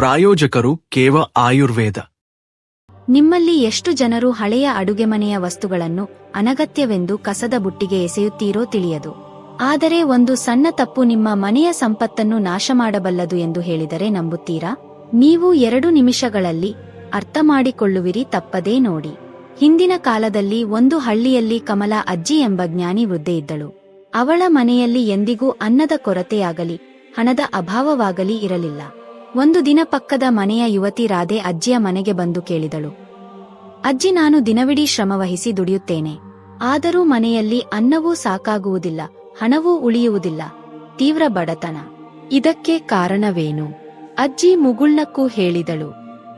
ಪ್ರಾಯೋಜಕರು ಕೇವ ಆಯುರ್ವೇದ. ನಿಮ್ಮಲ್ಲಿ ಎಷ್ಟು ಜನರು ಹಳೆಯ ಅಡುಗೆಮನೆಯ ವಸ್ತುಗಳನ್ನು ಅನಗತ್ಯವೆಂದು ಕಸದ ಬುಟ್ಟಿಗೆ ಎಸೆಯುತ್ತೀರೋ ತಿಳಿಯದು. ಆದರೆ ಒಂದು ಸಣ್ಣ ತಪ್ಪು ನಿಮ್ಮ ಮನೆಯ ಸಂಪತ್ತನ್ನು ನಾಶ ಮಾಡಬಲ್ಲದು ಎಂದು ಹೇಳಿದರೆ ನಂಬುತ್ತೀರಾ? ನೀವು ಎರಡು ನಿಮಿಷಗಳಲ್ಲಿ ಅರ್ಥ ಮಾಡಿಕೊಳ್ಳುವಿರಿ ತಪ್ಪದೇ ನೋಡಿ. ಹಿಂದಿನ ಕಾಲದಲ್ಲಿ ಒಂದು ಹಳ್ಳಿಯಲ್ಲಿ ಕಮಲ ಅಜ್ಜಿ ಎಂಬ ಜ್ಞಾನಿ ವೃದ್ಧೆ ಇದ್ದಳು. ಅವಳ ಮನೆಯಲ್ಲಿ ಎಂದಿಗೂ ಅನ್ನದ ಕೊರತೆಯಾಗಲಿ, ಹಣದ ಅಭಾವವಾಗಲಿ ಇರಲಿಲ್ಲ. ಒಂದು ದಿನ ಪಕ್ಕದ ಮನೆಯ ಯುವತಿ ರಾಧೆ ಅಜ್ಜಿಯ ಮನೆಗೆ ಬಂದು ಕೇಳಿದಳು. ಅಜ್ಜಿ, ನಾನು ದಿನವಿಡೀ ಶ್ರಮವಹಿಸಿ ದುಡಿಯುತ್ತೇನೆ. ಆದರೂ ಮನೆಯಲ್ಲಿ ಅನ್ನವೂ ಸಾಕಾಗುವುದಿಲ್ಲ, ಹಣವೂ ಉಳಿಯುವುದಿಲ್ಲ. ತೀವ್ರ ಬಡತನ. ಇದಕ್ಕೆ ಕಾರಣವೇನು? ಅಜ್ಜಿ ಮುಗುಳ್ನಕ್ಕೂ ಹೇಳಿದಳು.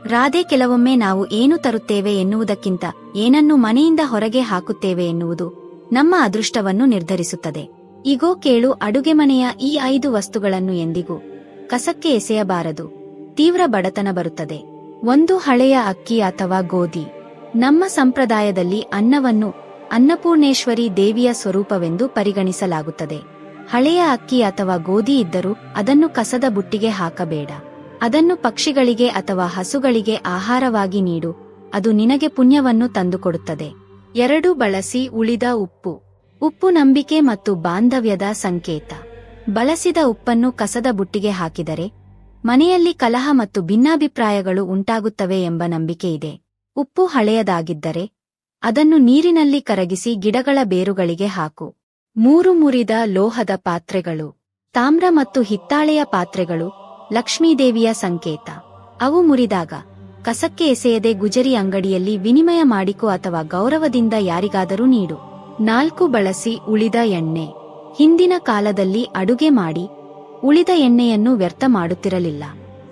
ರಾಧೆ, ಕೆಲವೊಮ್ಮೆ ನಾವು ಏನು ತರುತ್ತೇವೆ ಎನ್ನುವುದಕ್ಕಿಂತ ಏನನ್ನು ಮನೆಯಿಂದ ಹೊರಗೆ ಹಾಕುತ್ತೇವೆ ಎನ್ನುವುದು ನಮ್ಮ ಅದೃಷ್ಟವನ್ನು ನಿರ್ಧರಿಸುತ್ತದೆ. ಇಗೋ, ಕೇಳು, ಅಡುಗೆ ಮನೆಯ ಈ ಐದು ವಸ್ತುಗಳನ್ನು ಎಂದಿಗೂ ಕಸಕ್ಕೆ ಎಸೆಯಬಾರದು. ತೀವ್ರ ಬಡತನ ಬರುತ್ತದೆ. ಒಂದು ಹಳೆಯ ಅಕ್ಕಿ ಅಥವಾ ಗೋಧಿ. ನಮ್ಮ ಸಂಪ್ರದಾಯದಲ್ಲಿ ಅನ್ನವನ್ನು ಅನ್ನಪೂರ್ಣೇಶ್ವರಿ ದೇವಿಯ ಸ್ವರೂಪವೆಂದು ಪರಿಗಣಿಸಲಾಗುತ್ತದೆ. ಹಳೆಯ ಅಕ್ಕಿ ಅಥವಾ ಗೋಧಿ ಇದ್ದರೂ ಅದನ್ನು ಕಸದ ಬುಟ್ಟಿಗೆ ಹಾಕಬೇಡ. ಅದನ್ನು ಪಕ್ಷಿಗಳಿಗೆ ಅಥವಾ ಹಸುಗಳಿಗೆ ಆಹಾರವಾಗಿ ನೀಡು. ಅದು ನಿನಗೆ ಪುಣ್ಯವನ್ನು ತಂದುಕೊಡುತ್ತದೆ. ಎರಡು ಬಳಸಿ ಉಳಿದ ಉಪ್ಪು. ಉಪ್ಪು ನಂಬಿಕೆ ಮತ್ತು ಬಾಂಧವ್ಯದ ಸಂಕೇತ. ಬಳಸಿದ ಉಪ್ಪನ್ನು ಕಸದ ಬುಟ್ಟಿಗೆ ಹಾಕಿದರೆ ಮನೆಯಲ್ಲಿ ಕಲಹ ಮತ್ತು ಭಿನ್ನಾಭಿಪ್ರಾಯಗಳು ಉಂಟಾಗುತ್ತವೆ ಎಂಬ ನಂಬಿಕೆ ಇದೆ. ಉಪ್ಪು ಹಳೆಯದಾಗಿದ್ದರೆ ಅದನ್ನು ನೀರಿನಲ್ಲಿ ಕರಗಿಸಿ ಗಿಡಗಳ ಬೇರುಗಳಿಗೆ ಹಾಕು. ಮೂರು ಮುರಿದ ಲೋಹದ ಪಾತ್ರೆಗಳು, ತಾಮ್ರ ಮತ್ತು ಹಿತ್ತಾಳೆಯ ಪಾತ್ರೆಗಳು, ಲಕ್ಷ್ಮೀದೇವಿಯ ಸಂಕೇತ. ಅವು ಮುರಿದಾಗ ಕಸಕ್ಕೆ ಎಸೆಯದೆ ಗುಜರಿ ಅಂಗಡಿಯಲ್ಲಿ ವಿನಿಮಯ ಮಾಡಿಕೊ ಅಥವಾ ಗೌರವದಿಂದ ಯಾರಿಗಾದರೂ ನೀಡು. ನಾಲ್ಕು ಬಳಸಿ ಉಳಿದ ಎಣ್ಣೆ. ಹಿಂದಿನ ಕಾಲದಲ್ಲಿ ಅಡುಗೆ ಮಾಡಿ ಉಳಿದ ಎಣ್ಣೆಯನ್ನು ವ್ಯರ್ಥ ಮಾಡುತ್ತಿರಲಿಲ್ಲ.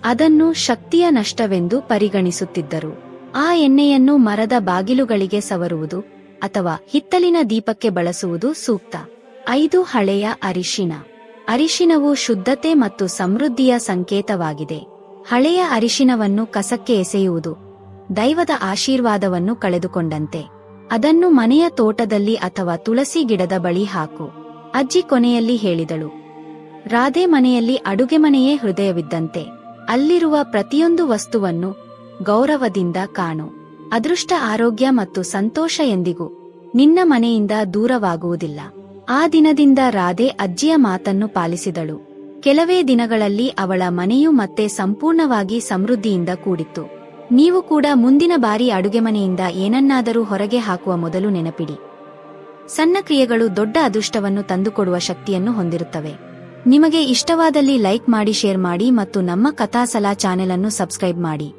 ಅದನ್ನು ಶಕ್ತಿಯ ನಷ್ಟವೆಂದು ಪರಿಗಣಿಸುತ್ತಿದ್ದರು. ಆ ಎಣ್ಣೆಯನ್ನು ಮರದ ಬಾಗಿಲುಗಳಿಗೆ ಸವರುವುದು ಅಥವಾ ಹಿತ್ತಲಿನ ದೀಪಕ್ಕೆ ಬಳಸುವುದು ಸೂಕ್ತ. ಐದು ಹಳೆಯ ಅರಿಶಿನ ಅರಿಶಿನವು ಶುದ್ಧತೆ ಮತ್ತು ಸಮೃದ್ಧಿಯ ಸಂಕೇತವಾಗಿದೆ. ಹಳೆಯ ಅರಿಶಿನವನ್ನು ಕಸಕ್ಕೆ ಎಸೆಯುವುದು ದೈವದ ಆಶೀರ್ವಾದವನ್ನು ಕಳೆದುಕೊಂಡಂತೆ. ಅದನ್ನು ಮನೆಯ ತೋಟದಲ್ಲಿ ಅಥವಾ ತುಳಸಿ ಗಿಡದ ಬಳಿ ಹಾಕು. ಅಜ್ಜಿ ಕೊನೆಯಲ್ಲಿ ಹೇಳಿದಳು. ರಾಧೆ ಮನೆಯಲ್ಲಿ ಅಡುಗೆ ಮನೆಯೇ ಹೃದಯವಿದ್ದಂತೆ. ಅಲ್ಲಿರುವ ಪ್ರತಿಯೊಂದು ವಸ್ತುವನ್ನು ಗೌರವದಿಂದ ಕಾಣು. ಅದೃಷ್ಟ, ಆರೋಗ್ಯ ಮತ್ತು ಸಂತೋಷ ಎಂದಿಗೂ ನಿನ್ನ ಮನೆಯಿಂದ ದೂರವಾಗುವುದಿಲ್ಲ. ಆ ದಿನದಿಂದ ರಾಧೆ ಅಜ್ಜಿಯ ಮಾತನ್ನು ಪಾಲಿಸಿದಳು. ಕೆಲವೇ ದಿನಗಳಲ್ಲಿ ಅವಳ ಮನೆಯು ಮತ್ತೆ ಸಂಪೂರ್ಣವಾಗಿ ಸಮೃದ್ಧಿಯಿಂದ ಕೂಡಿತ್ತು. ನೀವು ಕೂಡ ಮುಂದಿನ ಬಾರಿ ಅಡುಗೆಮನೆಯಿಂದ ಏನನ್ನಾದರೂ ಹೊರಗೆ ಹಾಕುವ ಮೊದಲು ನೆನಪಿಡಿ. ಸಣ್ಣ ಕ್ರಿಯೆಗಳು ದೊಡ್ಡ ಅದೃಷ್ಟವನ್ನು ತಂದುಕೊಡುವ ಶಕ್ತಿಯನ್ನು ಹೊಂದಿರುತ್ತವೆ. ನಿಮಗೆ ಇಷ್ಟವಾದಲ್ಲಿ ಲೈಕ್ ಮಾಡಿ, ಶೇರ್ ಮಾಡಿ ಮತ್ತು ನಮ್ಮ ಕಥಾಸಲಾ ಚಾನೆಲ್ ಅನ್ನು ಸಬ್ಸ್ಕ್ರೈಬ್ ಮಾಡಿ.